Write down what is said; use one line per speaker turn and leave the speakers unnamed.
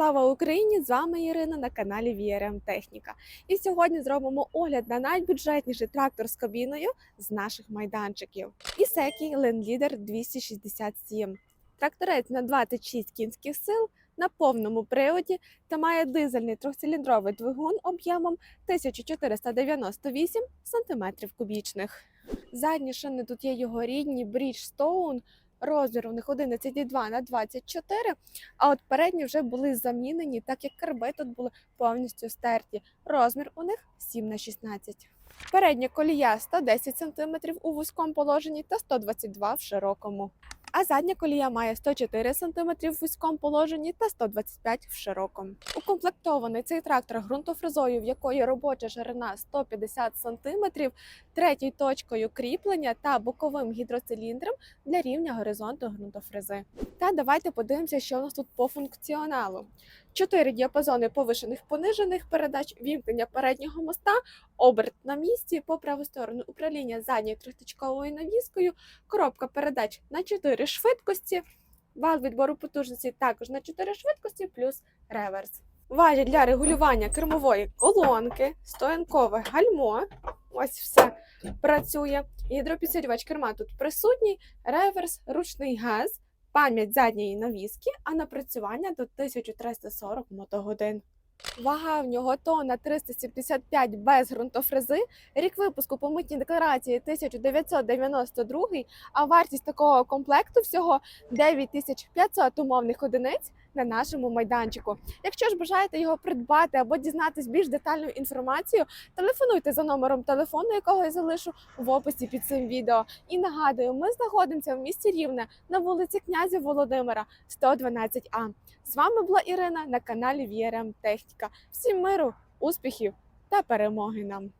Слава Україні! З вами Ірина на каналі VRM Техніка. І сьогодні зробимо огляд на найбюджетніший трактор з кабіною з наших майданчиків. Ісекі Лендлідер 267. Тракторець на 26 кінських сил на повному приводі та має дизельний трьохциліндровий двигун об'ємом 1498 см кубічних. Задні шини тут є його рідні Bridgestone, розмір у них 11,2 на 24, а от передні вже були замінені, так як карби тут були повністю стерті. Розмір у них 7 на 16. Передня колія 110 см у вузькому положенні та 122 в широкому. А задня колія має 104 см в вузькому положенні та 125 в широкому. Укомплектований цей трактор ґрунтофрезою, в якої робоча ширина 150 см, третьою точкою кріплення та боковим гідроциліндром для рівня горизонту ґрунтофрези. Та давайте подивимося, що у нас тут по функціоналу. Чотири діапазони повишених понижених передач, вімкнення переднього моста, оберт на місці, по праву сторону управління задньою трьохточковою навіскою, коробка передач на 4 швидкості, вал відбору потужності також на 4 швидкості, плюс реверс. Важіль для регулювання кермової колонки, стоянкове гальмо. Ось все працює. Гідропідсилювач керма тут присутній, реверс, ручний газ, пам'ять задньої навіски, а напрацювання до 1340 мотогодин. Вага в нього тонна 375 без ґрунтофрези, рік випуску по митній декларації 1992, а вартість такого комплекту всього 9500 умовних одиниць на нашому майданчику. Якщо ж бажаєте його придбати або дізнатись більш детальну інформацію, телефонуйте за номером телефону, якого я залишу в описі під цим відео. І нагадую, ми знаходимося в місті Рівне на вулиці князя Володимира, 112А. З вами була Ірина на каналі VRM Техніка. Всім миру, успіхів та перемоги нам!